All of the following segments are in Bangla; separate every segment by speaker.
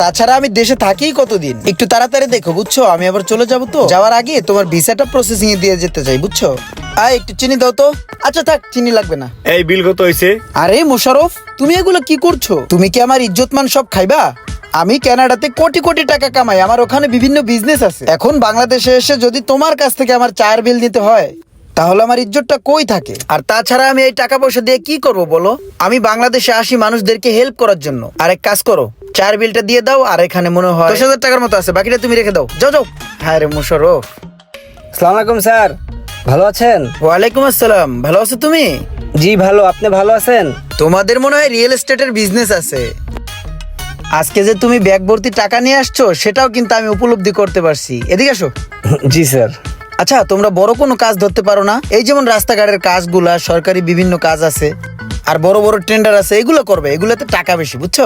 Speaker 1: তাছাড়া আমি দেশে থাকি কতদিন? একটু তাড়াতাড়ি দেখো বুঝছ? আমি আবার চলে যাব তো। যাওয়ার আগে তোমার ভিসাটা প্রসেসিং এ দিয়ে যেতে চাই বুঝছ? আয় একটু চিনি দাও তো। আচ্ছা থাক চিনি লাগবে না।
Speaker 2: এই বিল কত হয়েছে
Speaker 1: আরে মোশারফ তুমি এগুলো কি করছ? তুমি কি আমার ইজ্জতমান সব খাইবা? আমি কানাডাতে কোটি কোটি টাকা কামাই আমার ওখানে বিভিন্ন বিজনেস আছে। এখন বাংলাদেশে এসে যদি তোমার কাছ থেকে আমার চায়ের বিল দিতে হয় তাহলে আমার ইজ্জতটা কই থাকে? আর তাছাড়া আমি এই টাকা পয়সা দিয়ে কি করব বলো? আমি বাংলাদেশে আসি মানুষদেরকে হেল্প করার জন্য। আর এক কাজ করো চায়ের বিলটা দিয়ে দাও আর এখানে মনে হয় দশ হাজার টাকার মতো আছে বাকিটা তুমি রেখে দাও। যাও যাও। হ্যাঁ রে মোশারফ।
Speaker 3: সালাম আলাইকুম স্যার। ভালো আছেন?
Speaker 1: ওয়ালাইকুম আসসালাম। ভালো আছো তুমি?
Speaker 3: জি ভালো। আপনি ভালো আছেন?
Speaker 1: তোমাদের মনে হয় রিয়েল এস্টেটের বিজনেস আছে। আজকে যে তুমি ব্যাগ ভর্তি টাকা নিয়ে আসছো সেটাও কিন্তু আমি উপলব্ধি করতে পারছি। এদিকে আসো।
Speaker 3: জি স্যার।
Speaker 1: আচ্ছা তোমরা বড় কোনো কাজ ধরতে পারো না? এই যেমন রাস্তাঘাটের কাজগুলা সরকারি বিভিন্ন কাজ আছে আর বড় বড় টেন্ডার আছে এগুলো করবে। এগুলোতে টাকা বেশি বুঝছ?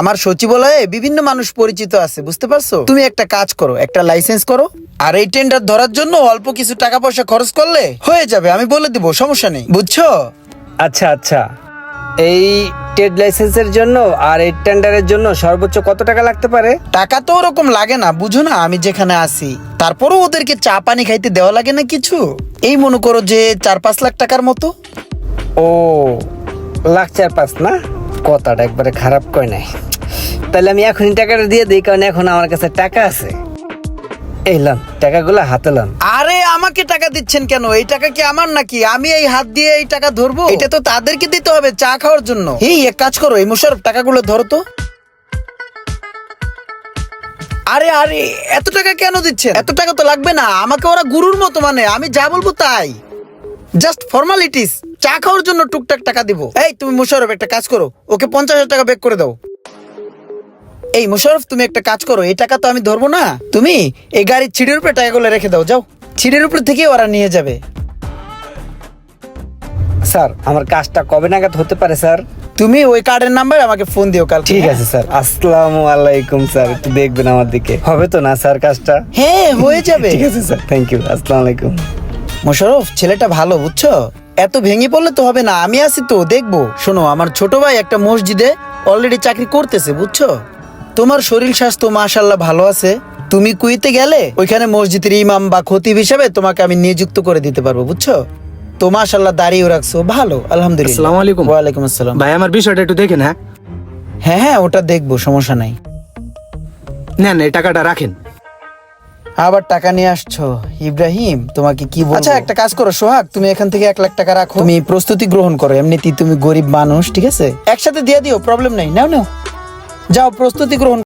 Speaker 1: আমার সচিবালয়ে বিভিন্ন মানুষ পরিচিত আছে বুঝতে পারছ? তুমি একটা কাজ করো একটা লাইসেন্স করো আর এই টেন্ডার ধরার জন্য অল্প কিছু টাকা পয়সা খরচ করলে হয়ে যাবে আমি বলে দিব সমস্যা নেই বুঝছ?
Speaker 3: আচ্ছা আচ্ছা। এই ট্রেড লাইসেন্সের জন্য আর এই টেন্ডারের জন্য সর্বোচ্চ কত টাকা লাগতে পারে?
Speaker 1: টাকা তো ওরকম লাগে না বুঝো না আমি যেখানে আছি। তারপরও ওদেরকে চা পানি খাইতে দেওয়া লাগে না কিছু? এই মনে করো যে চার পাঁচ লাখ টাকার মতো।
Speaker 3: ও লাখ চার পাঁচ না? কথাটা একবারে খারাপ কয় নাই। তাহলে আমি এখনই টাকাটা দিয়ে দিই কারণ এখন আমার কাছে টাকা আছে। এই লন টাকাগুলো হাতে লন।
Speaker 1: আরে আমাকে টাকা দিচ্ছেন কেন? এই টাকা কি আমার নাকি? আমি এই হাত দিয়ে এই টাকা ধরবো? এটা তো তাদেরকে দিতে হবে চা খাওয়ার জন্য। এই এক কাজ করো এই মোশারফ টাকাগুলো ধরো তো। আরে আরে এত টাকা কেন দিচ্ছেন? এত টাকা তো লাগবে না আমাকে ওরা গুরুর মতো মানে আমি যা বলব তাই। জাস্ট ফর্মালিটিস চা খাওয়ার জন্য টুকটাক টাকা দিব। এই তুমি মোশারফ একটা কাজ করো। ওকে পঞ্চাশ হাজার টাকা বেক করে দাও। এই মোশারফ তুমি একটা কাজ করো। এই টাকা তো আমি ধরবো না। তুমি এই গাড়ির ছিঁড়ের উপরে টাকাগুলো রেখে দাও। যাও। ছিঁড়ের উপর থেকে ওরা নিয়ে যাবে।
Speaker 3: স্যার আমার কাজটা কবে নাগাদ হতে পারে স্যার?
Speaker 1: তুমি ওই কার্ডের নাম্বার আমাকে ফোন দিও কাল
Speaker 3: ঠিক আছে স্যার। আসসালামু আলাইকুম স্যার। একটু দেখবেন আমার দিকে। হবে তো না স্যার কাজটা?
Speaker 1: হ্যাঁ হয়ে যাবে।
Speaker 3: ঠিক আছে স্যার। থ্যাংক ইউ আসসালামু আলাইকুম।
Speaker 1: মোশারফ ছেলেটা ভালো বুঝছ? এত ভেঙে পড়লে তো হবে না আমি আছি তো দেখব। শোনো আমার ছোট ভাই একটা মসজিদে অলরেডি চাকরি করতেছে বুঝছ? তোমার শরীর স্বাস্থ্য মাশাল্লাহ ভালো আছে। তুমি কুইতে গেলে ওইখানে মসজিদের ইমাম বা খতিব হিসাবে তোমাকে আমি নিযুক্ত করে দিতে পারব বুঝছ? তো মাশাল্লাহ দাঁড়িয়ে রাখছো ভালো আলহামদুলিল্লাহ।
Speaker 4: আসসালামু আলাইকুম।
Speaker 1: ওয়ালাইকুম আসসালাম।
Speaker 4: ভাই আমার বিষয়টা একটু দেখেন হ্যাঁ?
Speaker 1: হ্যাঁ হ্যাঁ ওটা দেখব সমস্যা নাই।
Speaker 4: না এই টাকাটা রাখেন।
Speaker 1: আবার টাকা নিয়ে আসছো। ইব্রাহিম তোমাকে কি বলব? আচ্ছা একটা কাজ করো সোহাগ তুমি এখান থেকে এক লাখ টাকা রাখো। তুমি প্রস্তুতি গ্রহণ করো এমনিতেই তুমি গরিব মানুষ ঠিক আছে? একসাথে দিয়ে দিও প্রবলেম নাই। নাও নাও। যাও প্রস্তুতি গ্রহণ